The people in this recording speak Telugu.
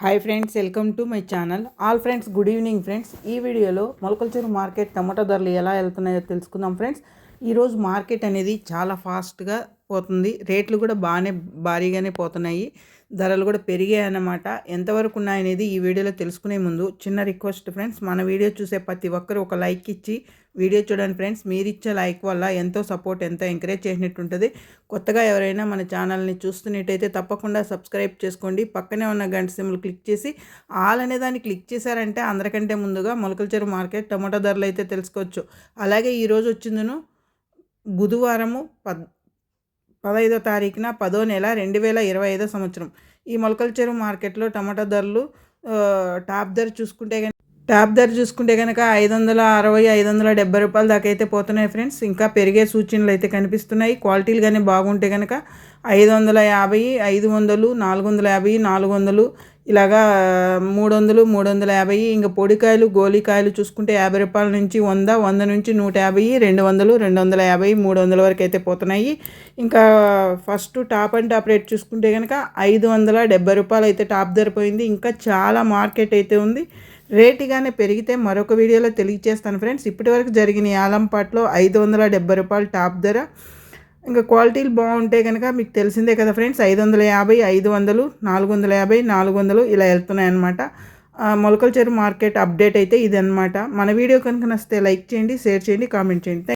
Hi friends welcome to my channel all friends good evening friends ఈ వీడియోలో మొలకల్చూరు మార్కెట్ టమాటా ధరలు ఎలా వెళ్తున్నాయో తెలుసుకుందాం ఫ్రెండ్స్ ఈరోజు మార్కెట్ అనేది చాలా ఫాస్ట్గా పోతుంది. రేట్లు కూడా బాగానే భారీగానే పోతున్నాయి. ధరలు కూడా పెరిగాయి అన్నమాట. ఎంతవరకు ఉన్నాయనేది ఈ వీడియోలో తెలుసుకునే ముందు చిన్న రిక్వెస్ట్ ఫ్రెండ్స్ మన వీడియో చూసే ప్రతి ఒక్కరు ఒక లైక్ ఇచ్చి వీడియో చూడండి ఫ్రెండ్స్. మీరు ఇచ్చే లైక్ వల్ల ఎంతో సపోర్ట్ ఎంతో ఎంకరేజ్ చేసినట్టు ఉంటుంది కొత్తగా ఎవరైనా మన ఛానల్ని చూస్తున్నట్టయితే తప్పకుండా సబ్స్క్రైబ్ చేసుకోండి. పక్కనే ఉన్న గంట సిమ్లు క్లిక్ చేసి ఆల్ అనే దాన్ని క్లిక్ చేశారంటే అందరికంటే ముందుగా మొలకల్చెరు మార్కెట్ టమాటో ధరలు అయితే తెలుసుకోవచ్చు. అలాగే ఈరోజు వచ్చిందను బుధవారము పద్ పదహైదో తారీఖున పదో నెల రెండు వేల ఇరవై ఐదో సంవత్సరం. ఈ మొలకల చెరువు మార్కెట్లో టమాటా ధరలు టాప్ ధర చూసుకుంటే కనుక టాప్ ధర చూసుకుంటే కనుక ఐదు వందల అరవై ఐదు వందల డెబ్బై రూపాయల దాకా అయితే పోతున్నాయి ఫ్రెండ్స్. ఇంకా పెరిగే సూచనలు అయితే కనిపిస్తున్నాయి. క్వాలిటీలు కానీ బాగుంటే కనుక ఐదు వందల యాభై ఐదు వందలు నాలుగు వందల యాభై నాలుగు వందలు ఇలాగా మూడు వందలు మూడు వందల యాభై ఇంకా పొడికాయలు గోలికాయలు చూసుకుంటే యాభై రూపాయల నుంచి వంద వంద నుంచి నూట యాభై రెండు వందలు రెండు వందల యాభై మూడు వందల వరకు అయితే పోతున్నాయి. ఇంకా first top and top rate చూసుకుంటే కనుక ఐదు వందల డెబ్బై రూపాయలు అయితే టాప్ ధర పోయింది. ఇంకా చాలా మార్కెట్ అయితే ఉంది. రేటుగానే పెరిగితే మరొక వీడియోలో తెలియజేస్తాను ఫ్రెండ్స్. ఇప్పటివరకు జరిగిన ఆలంపాట్లో ఐదు వందల డెబ్బై రూపాయలు టాప్ ధర. ఇంకా క్వాలిటీలు బాగుంటే కనుక మీకు తెలిసిందే కదా ఫ్రెండ్స్ ఐదు వందల యాభై ఐదు వందలు నాలుగు వందల యాభై నాలుగు వందలు ఇలా వెళ్తున్నాయన్నమాట. మొలకల చెరువు మార్కెట్ అప్డేట్ అయితే ఇది మన వీడియో కనుక నచ్చితే లైక్ చేయండి షేర్ చేయండి కామెంట్ చేయండి.